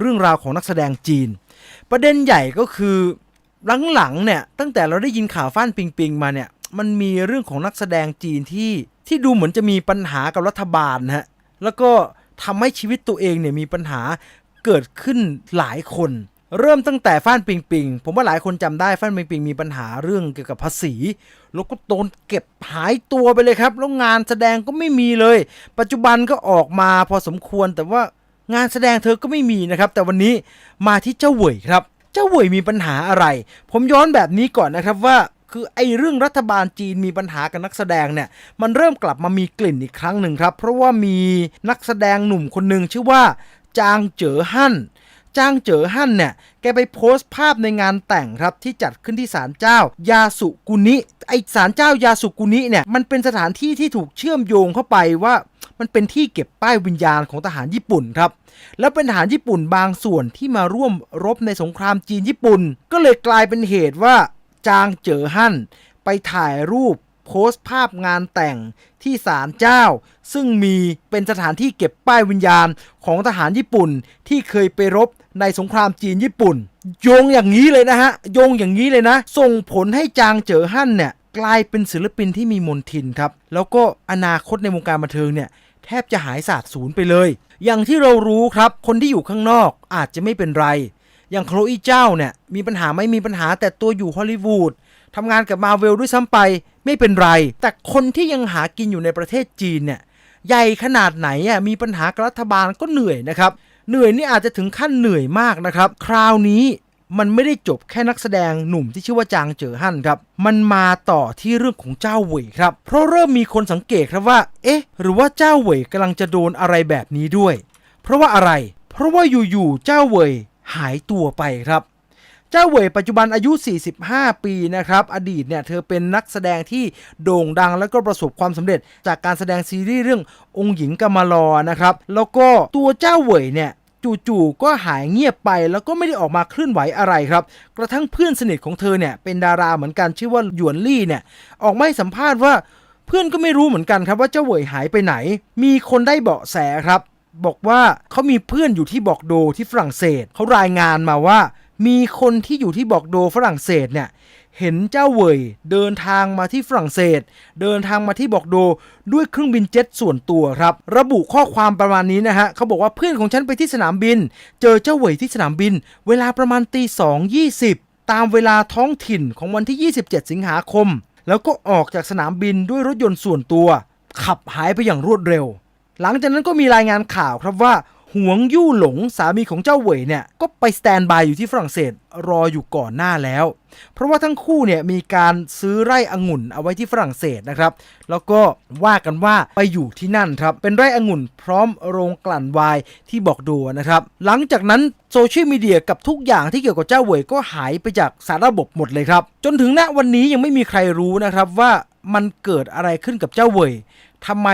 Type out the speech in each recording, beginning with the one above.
เรื่องราวของนักแสดงจีน ประเด็นใหญ่ก็คือหลังๆเนี่ยตั้งแต่เราได้ยินข่าวฟ้านปิงปิงมาเนี่ยมันมีเรื่องของนักแสดงจีนที่ที่ดูเหมือนจะมีปัญหากับรัฐบาลนะฮะแล้วก็ทำให้ชีวิตตัวเองเนี่ยมีปัญหาเกิดขึ้นหลายคน เริ่มตั้งแต่ฟ้านปิงปิง ผมว่าหลายคนจำได้ฟ้านปิงปิงมีปัญหาเรื่องเกี่ยวกับภาษี แล้วก็โดนเก็บหายตัวไปเลยครับ แล้วงานแสดงก็ไม่มีเลย ปัจจุบันก็ออกมาพอสมควรแต่ว่า งานแสดงเธอก็ไม่มีนะครับ แต่วันนี้มาที่เจ้าเหวยครับ เจ้าเหวยมีปัญหาอะไร ผมย้อนแบบนี้ก่อนนะครับว่าคือไอ้เรื่องรัฐบาลจีนมีปัญหากับนักแสดงเนี่ย มันเริ่มกลับมามีกลิ่นอีกครั้งหนึ่งครับ เพราะว่ามีนักแสดงหนุ่มคนหนึ่งชื่อว่าจางเจ๋อฮั่น จางเจ๋อฮั่นเนี่ย แกไปโพสต์ภาพในงานแต่งครับที่จัดขึ้นที่ศาลเจ้ายาสุกุนิ ไอศาลเจ้ายาสุกุนิเนี่ย มันเป็นสถานที่ที่ถูกเชื่อมโยงเข้าไปว่ามันเป็นที่เก็บป้ายวิญญาณของทหารญี่ปุ่นครับ แล้วเป็นทหารญี่ปุ่นบางส่วนที่มาร่วมรบในสงครามจีนญี่ปุ่น ก็เลยกลายเป็นเหตุว่าจางเจ๋อฮั่นไปถ่ายรูปโพสต์ภาพงานแต่งที่ศาลเจ้า ซึ่งมีเป็นสถานที่เก็บป้ายวิญญาณของทหารญี่ปุ่นที่เคยไปรบ ในสงครามจีนญี่ปุ่น โยงอย่างนี้เลยนะฮะ โยงอย่างนี้เลยนะ ส่งผลให้จางเจ๋อฮั่นเนี่ยกลายเป็นศิลปินที่มีมนทินครับ แล้วก็อนาคตในวงการบันเทิงเนี่ยแทบจะหายสาบสูญไปเลย อย่างที่เรารู้ครับคนที่อยู่ข้างนอกอาจจะไม่เป็นไร อย่างโคลอีเจ้าเนี่ยมีปัญหาไม่มีปัญหาแต่ตัวอยู่ฮอลลีวูดทำงานกับมาเวลด้วยซ้ำไปไม่เป็นไร แต่คนที่ยังหากินอยู่ในประเทศจีนเนี่ยใหญ่ขนาดไหนอะมีปัญหากับรัฐบาลก็เหนื่อยนะครับ เหนื่อยนี่อาจจะถึงขั้นเหนื่อยมากนะครับ คราวนี้มันไม่ได้จบแค่นักแสดงหนุ่มที่ชื่อว่าจางเจอฮั่นครับ มันมาต่อที่เรื่องของเจ้าเหวยครับ เพราะเริ่มมีคนสังเกตครับว่า เอ๊ะ หรือว่าเจ้าเหวยกำลังจะโดนอะไรแบบนี้ด้วย เพราะว่าอะไร เพราะว่าอยู่ๆเจ้าเหวยหายตัวไปครับ เจ้าเหวยปัจจุบันอายุ 45 ปีนะครับ อดีตเนี่ยเธอเป็นนักแสดงที่โด่งดังและก็ประสบความสำเร็จ จากการแสดงซีรีส์เรื่ององค์หญิงกามารอนะครับ แล้วก็ตัวเจ้าเหวยเนี่ย จู่ๆก็หายเงียบไปแล้วก็ไม่ได้ออกมาเคลื่อนไหวอะไรครับ กระทั่งเพื่อนสนิทของเธอเนี่ยเป็นดาราเหมือนกันชื่อว่าหยวนลี่เนี่ยออกมาให้สัมภาษณ์ว่าเพื่อนก็ไม่รู้เหมือนกันครับว่าเจ้าเหวยหายไปไหน มีคนได้เบาะแสครับ บอกว่าเขามีเพื่อนอยู่ที่บอกโดที่ฝรั่งเศสเขารายงานมาว่า มีคนที่อยู่ที่บอกโดฝรั่งเศสเนี่ย เห็นเจ้าเวยเดินทางมาที่ฝรั่งเศส เดินทางมาที่บอกโดด้วยเครื่องบินเจ็ตส่วนตัวครับ ระบุข้อความประมาณนี้นะฮะเขาบอกว่าเพื่อนของฉันไปที่สนามบิน เจอเจ้าเวยที่สนามบิน เวลาประมาณตีสองยี่สิบตามเวลาท้องถิ่นของวันที่ 27 สิงหาคม แล้วก็ออกจากสนามบินด้วยรถยนต์ส่วนตัว ขับหายไปอย่างรวดเร็ว หลังจากนั้นก็มีรายงานข่าวครับว่า หวงยู่หลงสามีของเจ้าเหวยเนี่ยก็ไปสแตนบายอยู่ที่ฝรั่งเศสรออยู่ก่อนหน้าแล้ว เพราะว่าทั้งคู่เนี่ยมีการซื้อไร่องุ่นเอาไว้ที่ฝรั่งเศสนะครับ แล้วก็ว่ากันว่าไปอยู่ที่นั่นครับ เป็นไร่องุ่นพร้อมโรงกลั่นไวน์ที่บอกดูนะครับ หลังจากนั้นโซเชียลมีเดียกับทุกอย่างที่เกี่ยวกับเจ้าเหวยก็หายไปจากสารระบบหมดเลยครับ จนถึงณวันนี้ยังไม่มีใครรู้นะครับว่ามันเกิดอะไรขึ้นกับเจ้าเหวยทำไม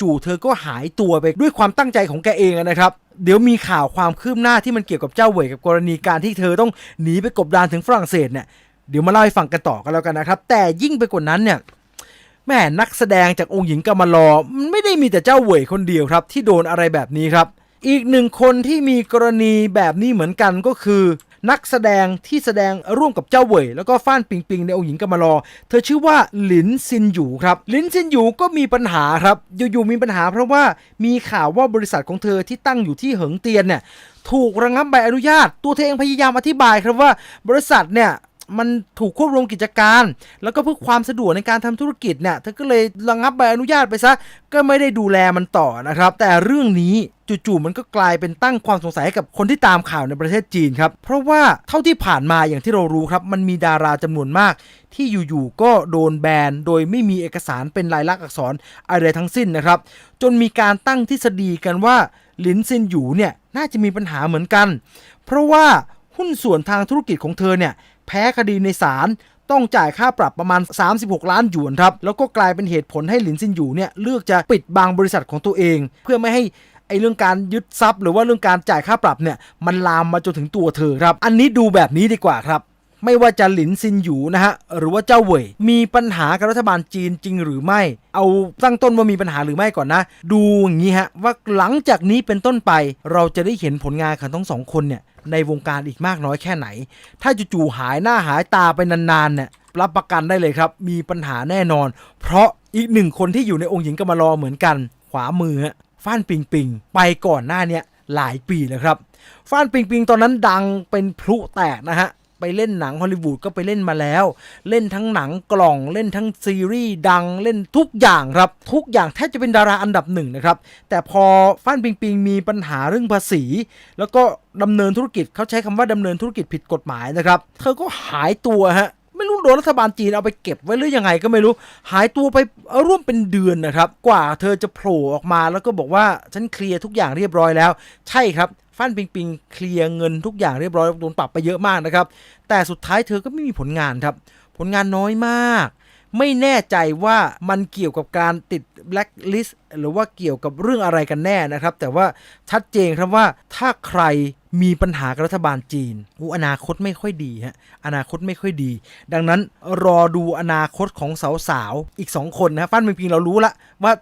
จู่ๆเธอก็หายตัวไปด้วยความตั้งใจของแกเองนะครับ เดี๋ยวมีข่าวความคืบหน้าที่มันเกี่ยวกับเจ้าเหวยกับกรณีการที่เธอต้องหนีไปกบดานถึงฝรั่งเศสเนี่ยเดี๋ยวมาเล่าให้ฟังกันต่อกันแล้วกันนะครับ แต่ยิ่งไปกว่านั้นเนี่ยแม่นักแสดงจากองค์หญิงกามารอมันไม่ได้มีแต่เจ้าเหวยคนเดียวครับ ที่โดนอะไรแบบนี้ครับ อีกหนึ่งคนที่มีกรณีแบบนี้เหมือนกันก็คือ นักแสดงที่แสดงร่วมกับเจ้าเหวยแล้วก็ฟ้านปิงปิงในองค์หญิงกำมารอ เธอชื่อว่าหลินซินหยูครับหลินซินหยูก็มีปัญหาครับอยู่ๆมีปัญหาเพราะว่ามีข่าวว่าบริษัทของเธอที่ตั้งอยู่ที่เหิงเตียนเนี่ยถูกระงับใบอนุญาต ตัวเธอเองพยายามอธิบายครับว่าบริษัทเนี่ย มันถูกควบรวมกิจการ แล้วก็เพื่อความสะดวกในการทำธุรกิจเนี่ยเธอก็เลยระงับใบอนุญาตไปซะก็ไม่ได้ดูแลมันต่อนะครับ แต่เรื่องนี้จู่ๆมันก็กลายเป็นตั้งความสงสัยให้กับคนที่ตามข่าวในประเทศจีนครับ เพราะว่าเท่าที่ผ่านมาอย่างที่เรารู้ครับ มันมีดาราจำนวนมาก ที่อยู่ๆก็โดนแบนโดยไม่มีเอกสารเป็นลายลักษณ์อักษรอะไรทั้งสิ้นนะครับ จนมีการตั้งทฤษฎีกันว่าหลินซินหยูเนี่ยน่าจะมีปัญหาเหมือนกัน เพราะว่าหุ้นส่วนทางธุรกิจของเธอเนี่ย แพ้คดีในศาลต้องจ่ายค่าปรับประมาณ 36 ล้านหยวนครับ แล้วก็กลายเป็นเหตุผลให้หลินซินอยู่เนี่ยเลือกจะปิดบางบริษัทของตัวเอง เพื่อไม่ให้ไอ้เรื่องการยึดทรัพย์ หรือว่าเรื่องการจ่ายค่าปรับเนี่ยมันลามมาจนถึงตัวเธอครับ อันนี้ดูแบบนี้ดีกว่าครับ ไม่ว่าจะหลินซินหยูนะฮะหรือว่าเจ้าเหวยมีปัญหากับรัฐบาลจีนจริงหรือไม่ เอาตั้งต้นว่ามีปัญหาหรือไม่ก่อนนะ ดูอย่างนี้ฮะว่าหลังจากนี้เป็นต้นไป เราจะได้เห็นผลงานของทั้งสองคนเนี่ยในวงการอีกมากน้อยแค่ไหน ถ้าจู่ๆหายหน้าหายตาไปนานๆเนี่ยรับประกันได้เลยครับ มีปัญหาแน่นอน เพราะอีกหนึ่งคนที่อยู่ในองค์หญิงกำมารอเหมือนกัน ขวามือฮะฟ้านปิงปิงไปก่อนหน้าเนี้ยหลายปีแล้วครับฟ้านปิงปิงตอนนั้นดังเป็นพลุแตกนะฮะ ไปเล่นหนังฮอลลีวูดก็ไปเล่นมาแล้ว เล่นทั้งหนังกล่องเล่นทั้งซีรีส์ดังเล่นทุกอย่างครับ ทุกอย่างแทบจะเป็นดาราอันดับหนึ่งนะครับ แต่พอฟ้านปิงปิงมีปัญหาเรื่องภาษี แล้วก็ดำเนินธุรกิจเขาใช้คำว่าดำเนินธุรกิจผิดกฎหมายนะครับ เธอก็หายตัวฮะไม่รู้โดนรัฐบาลจีนเอาไปเก็บไว้หรือยังไงก็ไม่รู้ หายตัวไปร่วมเป็นเดือนนะครับ กว่าเธอจะโผล่ออกมาแล้วก็บอกว่าฉันเคลียร์ทุกอย่างเรียบร้อยแล้ว ใช่ครับ ฟันปิงปิงเคลียร์เงินทุกอย่างเรียบร้อยโดนปรับไปเยอะมากนะครับ แต่สุดท้ายเธอก็ไม่มีผลงานครับ ผลงานน้อยมาก ไม่แน่ใจว่ามันเกี่ยวกับการติดแบล็คลิสต์หรือว่าเกี่ยวกับเรื่องอะไรกันแน่นะครับ แต่ว่าชัดเจนครับว่าถ้าใครมีปัญหากับรัฐบาลจีนอูอนาคตไม่ค่อยดีฮะอนาคตไม่ค่อยดี ดังนั้นรอดูอนาคตของสาวๆอีก 2 คนนะฟันมิงพิงเรารู้ละว่า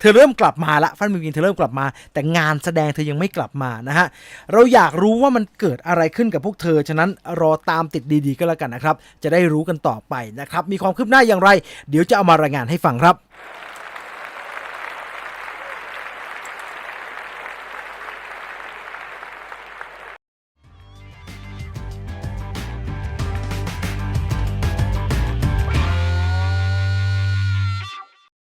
เธอเริ่มกลับมาละฟันมิงพิงเธอเริ่มกลับมา แต่งานแสดงเธอยังไม่กลับมานะฮะเราอยากรู้ว่ามันเกิดอะไรขึ้นกับพวกเธอ ฉะนั้นรอตามติดดีๆก็แล้วกันนะครับ จะได้รู้กันต่อไปนะครับมีความคืบหน้าอย่างไร เดี๋ยวจะเอามารายงานให้ฟังครับ